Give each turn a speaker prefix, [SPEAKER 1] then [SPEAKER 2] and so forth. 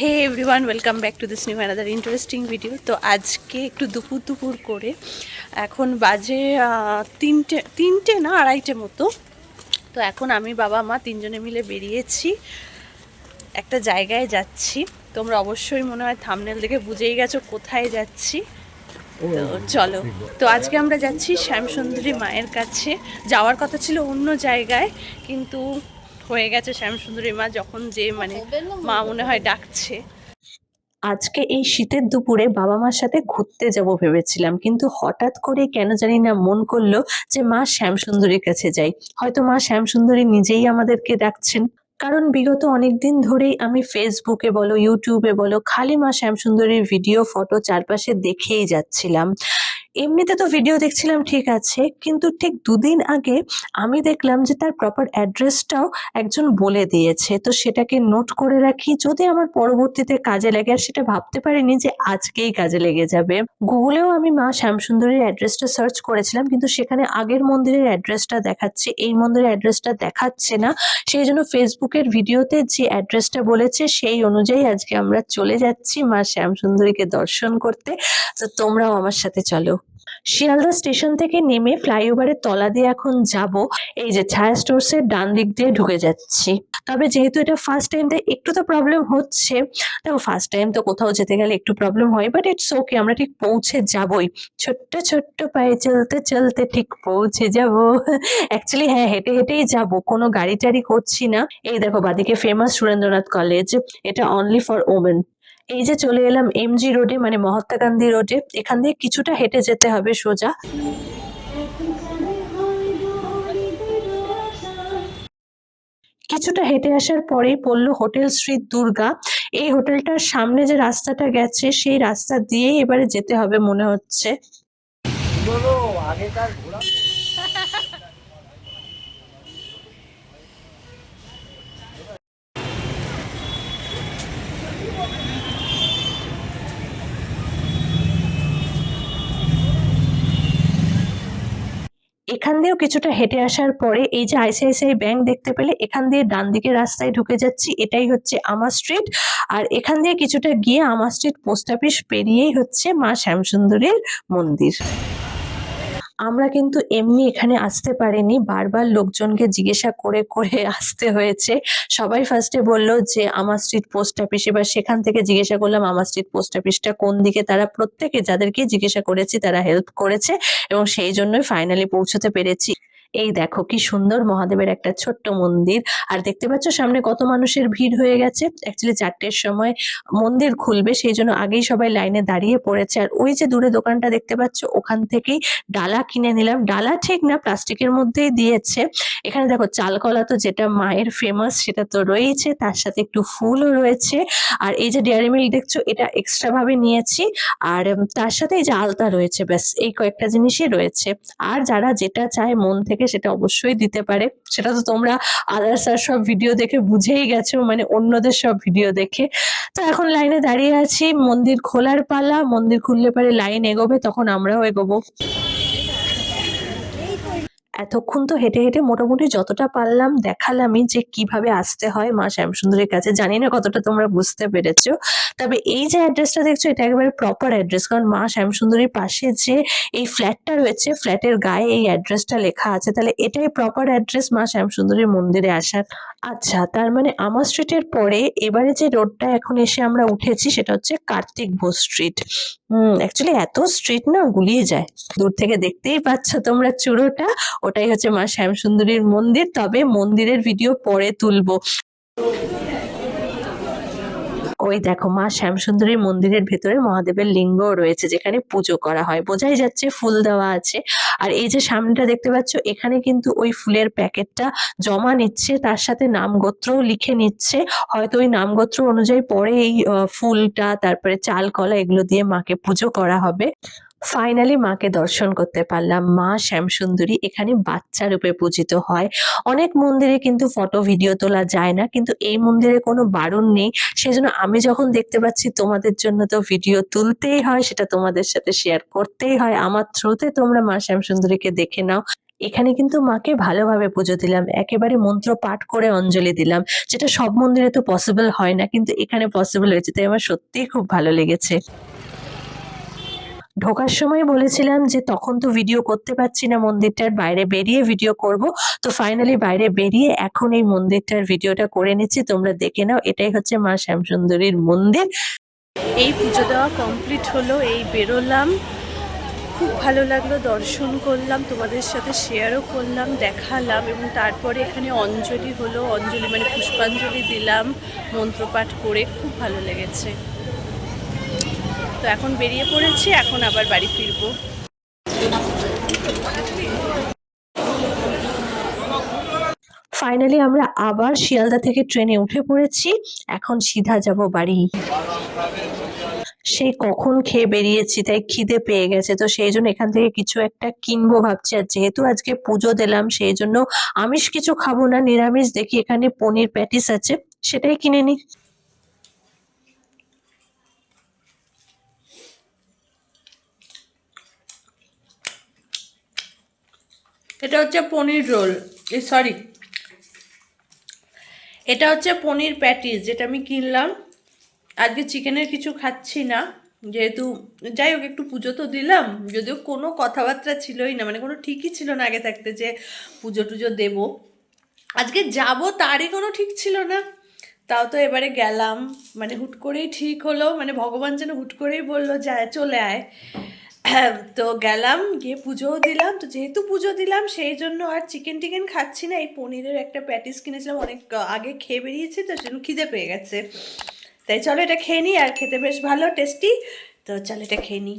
[SPEAKER 1] Hey everyone welcome back to this new another interesting video তো আজকে একটু দুপুর দুপুর করে এখন বাজে তিনটে তিনটে না আড়াইটে মতো। তো এখন আমি বাবা মা তিনজনে মিলে বেরিয়েছি একটা জায়গায় যাচ্ছি। তোমরা অবশ্যই মনে হয় থামনেল দেখে বুঝেই গেছো কোথায় যাচ্ছি। তো চলো তো আজকে আমরা যাচ্ছি শ্যামসুন্দরী মায়ের কাছে। যাওয়ার কথা ছিল অন্য জায়গায় কিন্তু হয়ে গেছে শ্যামসুন্দরী মা যখন যে মানে মা মনে হয় ডাকছে। আজকে এই শীতের দুপুরে বাবা মার সাথে ঘুরতে যাব ভেবেছিলাম, কিন্তু হঠাৎ করে কেন জানি না মন করল যে মা শ্যামসুন্দরীর কাছে যাই। হয়তো মা শ্যামসুন্দরী নিজেই আমাদেরকে ডাকছেন। কারণ বিগত অনেক দিন ধরেই আমি ফেসবুকে বলো, ইউটিউবে বলো, খালি মা শ্যামসুন্দরীর ভিডিও, ফটো চারপাশে দেখেই যাচ্ছিলাম। এমনিতে তো ভিডিও দেখছিলাম, ঠিক আছে। কিন্তু ঠিক দুদিন আগে আমি দেখলাম যে তার প্রপার অ্যাড্রেসটাও একজন বলে দিয়েছে। তো সেটাকে নোট করে রাখি। যদি আমার পরবর্তীতে কাজে লাগে, আর সেটা ভাবতে পারিনি যে আজকেই কাজে লেগে যাবে। গুগলেও আমি মা শ্যামসুন্দরীর অ্যাড্রেসটা সার্চ করেছিলাম, কিন্তু সেখানে আগের মন্দিরের অ্যাড্রেসটা দেখাচ্ছে, এই মন্দিরের অ্যাড্রেসটা দেখাচ্ছে না। সেই জন্য ফেসবুকের ভিডিওতে যে অ্যাড্রেসটা বলেছে, সেই অনুযায়ী আজকে আমরা চলে যাচ্ছি মা শ্যামসুন্দরীকে দর্শন করতে। তো তোমরাও আমার সাথে চলো। শিয়ালদা স্টেশন থেকে নেমে ফ্লাইওভারের তলা দিয়ে এখন যাব। এই যে ছায়া স্টোরস এর ডান দিক দিয়ে ঢুকে যাচ্ছি। তবে যেহেতু এটা ফার্স্ট টাইম তাই একটু তো প্রবলেম হচ্ছে। দেখো ফার্স্ট টাইম তো কোথাও যেতে গেলে একটু প্রবলেম হয় বাট ইটস ওকে আমরা ঠিক পৌঁছে যাবই। ছোট্ট ছোট্ট পায়ে চলতে চলতে ঠিক পৌঁছে যাব। অ্যাকচুয়ালি হ্যাঁ হেঁটে হেঁটেই যাব, কোনো গাড়ি টাড়ি করছি না। এই দেখো বাদিকে ফেমাস সুরেন্দ্রনাথ কলেজ এটা অনলি ফর ওমেন এই যে চলে এলাম এমজি রোডে মানে মহাত্মা গান্ধী রোডে এখান দিয়ে কিছুটা হেঁটে যেতে হবে সোজা। কিছুটা হেঁটে আসার পরেই পড়ল হোটেল শ্রী দুর্গা। এই হোটেলটার সামনে যে রাস্তাটা গেছে, সেই রাস্তা দিয়েই এবারে যেতে হবে মনে হচ্ছে।
[SPEAKER 2] আগেকার
[SPEAKER 1] এখান দিয়েও কিছুটা হেঁটে আসার পরে এই যে আইসিআইসিআই ব্যাংক দেখতে পেলে এখান দিয়ে ডান দিকে রাস্তায় ঢুকে যাচ্ছি, এটাই হচ্ছে আমার স্ট্রিট। আর এখান দিয়ে কিছুটা গিয়ে আমার স্ট্রিট পোস্ট অফিস পেরিয়েই হচ্ছে মা শ্যামসুন্দরের মন্দির। আমরা কিন্তু এমনি এখানে আসতে পারিনি। বারবার লোকজনকে জিজ্ঞাসা করে করে আসতে হয়েছে। সবাই ফার্স্টে বলল যে, আমার স্ট্রিট পোস্ট অফিস এবার সেখান থেকে জিজ্ঞাসা করলাম, আমার স্ট্রিট পোস্ট অফিসটা কোন দিকে? তারা প্রত্যেকে যাদেরকে জিজ্ঞাসা করেছি, তারা হেল্প করেছে এবং সেই জন্যই ফাইনালি পৌঁছতে পেরেছি। এই দেখো কি সুন্দর মহাদেবের একটা ছোট্ট মন্দির। আর দেখতে পাচ্ছ সামনে কত মানুষের ভিড় হয়ে গেছে। অ্যাকচুয়ালি চারটের সময় মন্দির খুলবে, সেই জন্য আগেই সবাই লাইনে দাঁড়িয়ে পড়েছে। আর ওই যে দূরে দোকানটা দেখতে পাচ্ছ, ওখান থেকেই ডালা কিনে নিলাম। ডালা ঠিক না, প্লাস্টিকের মধ্যেই দিয়েছে। এখানে দেখো চালকলা তো যেটা মায়ের ফেমাস সেটা তো রয়েছে তার সাথে একটু ফুলও রয়েছে। আর এই যে ডেয়ারি মিল্ক দেখছ, এটা এক্সট্রা ভাবে নিয়েছি। আর তার সাথে এই যে আলতা রয়েছে, ব্যাস, এই কয়েকটা জিনিসই রয়েছে। আর যারা যেটা চায় মন থেকে সেটা অবশ্যই দিতে পারে। সেটা তো তোমরা আদার্স আর সব ভিডিও দেখে বুঝেই গেছো মানে অন্যদের সব ভিডিও দেখে। তো এখন লাইনে দাঁড়িয়ে আছি, মন্দির খোলার পালা, মন্দির খুললে পারে লাইন এগোবে, তখন আমরাও এগোবো। এতক্ষণ তো হেঁটে হেঁটে মোটামুটি যতটা পারলাম দেখালামই যে কীভাবে আসতে হয় মা শ্যামসুন্দরীর কাছে। জানি না কতটা তোমরা বুঝতে পেরেছ। তবে এই যে অ্যাড্রেসটা দেখছ, এটা একেবারে প্রপার অ্যাড্রেস কারণ মা শ্যামসুন্দরীর পাশে যে এই ফ্ল্যাটটা রয়েছে ফ্ল্যাটের গায়ে এই অ্যাড্রেসটা লেখা আছে। তাহলে এটাই প্রপার অ্যাড্রেস মা শ্যামসুন্দরীর মন্দিরে আসার। আচ্ছা তার মানে আমার স্ট্রিটের পরে এবারে যে রোডটা এখন এসে আমরা উঠেছি, সেটা হচ্ছে কার্তিক ঘোষ স্ট্রিট অ্যাকচুয়ালি এত স্ট্রিট না, গুলিয়ে যায়। দূর থেকে দেখতেই পাচ্ছ তোমরা চূড়োটা। ওটাই হচ্ছে মা শ্যামসুন্দরীর মন্দির, তবে মন্দিরের ভিডিও পরে তুলবো। ওই দেখো মা শ্যামসুন্দরীর মন্দিরের ভেতরে মহাদেবের লিঙ্গ রয়েছে, যেখানে পুজো করা হয়। বোঝাই যাচ্ছে ফুল দেওয়া আছে। আর এই যে সামনেটা দেখতে পাচ্ছ, এখানে কিন্তু ওই ফুলের প্যাকেটটা জমা নিচ্ছে, তার সাথে নাম গোত্রও লিখে নিচ্ছে। হয়তো ওই নাম গোত্র অনুযায়ী পরে এই ফুলটা, তারপরে চাল, কলা এগুলো দিয়ে মাকে পুজো করা হবে। ফাইনালি মাকে দর্শন করতে পারলাম। মা শ্যামসুন্দরী এখানে বাচ্চা রূপে পূজিত হয়। অনেক মন্দিরে কিন্তু ফটো ভিডিও তোলা যায় না। কিন্তু এই মন্দিরে কোনো বারণ নেই। সেজন্য আমি যখন দেখতে পাচ্ছি তোমাদের জন্য তো ভিডিও তুলতেই হয়, সেটা তোমাদের সাথে শেয়ার করতেই হয়। আমার থ্রুতে তোমরা মা শ্যামসুন্দরীকে দেখে নাও। এখানে কিন্তু মাকে ভালোভাবে পুজো দিলাম। একেবারে মন্ত্র পাঠ করে অঞ্জলি দিলাম, যেটা সব মন্দিরে তো পসিবল হয় না। কিন্তু এখানে পসিবল হয়েছে। তাই আমার সত্যিই খুব ভালো লেগেছে। ঢোকার সময় বলেছিলাম যে তখন তো ভিডিও করতে পারছি না, মন্দিরটার বাইরে বেরিয়ে ভিডিও করব। তো ফাইনালি বাইরে বেরিয়ে এখন এই মন্দিরটার ভিডিওটা করে নিচ্ছি। তোমরা দেখে নাও, এটাই হচ্ছে মা শ্যামসুন্দরীর মন্দির।
[SPEAKER 3] এই পুজো দেওয়া কমপ্লিট হলো, এই বেরোলাম। খুব ভালো লাগল, দর্শন করলাম, তোমাদের সাথে শেয়ারও করলাম, দেখালাম এবং তারপরে এখানে অঞ্জলি হলো। অঞ্জলি মানে পুষ্পাঞ্জলি দিলাম, মন্ত্রপাঠ করে, খুব ভালো লেগেছে। তো এখন বেরিয়ে পড়েছি, এখন আবার বাড়ি ফিরবো।
[SPEAKER 1] ফাইনালি আমরা আবার শিয়ালদা থেকে ট্রেনে উঠে পড়েছি, এখন সিধা যাব বাড়ি। সেই কখন খেয়ে বেরিয়েছি, তাই খিদে পেয়ে গেছে, তো সেই জন্য এখান থেকে কিছু একটা কিনবো ভাবছি, আর যেহেতু আজকে পুজো দিলাম, সেই জন্য আমিষ কিছু খাব না, নিরামিষ, দেখি এখানে পনির প্যাটিস আছে, সেটাই কিনে নিই।
[SPEAKER 3] এটা হচ্ছে পনির রোল। এ সরি এটা হচ্ছে পনির প্যাটিস, যেটা আমি কিনলাম। আজকে চিকেনের কিছু খাচ্ছি না, যেহেতু যাই হোক, একটু পুজো তো দিলাম। যদিও কোনো কথাবার্তা ছিলই না মানে কোনো ঠিকই ছিল না আগে থাকতে যে পুজো টুজো দেবো। আজকে যাব তারই কোনো ঠিক ছিল না। তাও তো এবারে গেলাম মানে হুট করেই ঠিক হলো মানে ভগবান যেন হুট করেই বলল, যায়, চলে আয়। তো গেলাম, গিয়ে পুজোও দিলাম। তো যেহেতু পুজো দিলাম, সেই জন্য আর চিকেন টিকেন খাচ্ছি না। এই পনিরের একটা প্যাটিস কিনেছিলাম, অনেক আগে খেয়ে বেরিয়েছি, তো সেজন্য খিদে পেয়ে গেছে। তাই চলো এটা খেয়ে নিই, আর খেতে বেশ ভালো টেস্টি তো চলো এটা খেয়ে নিই।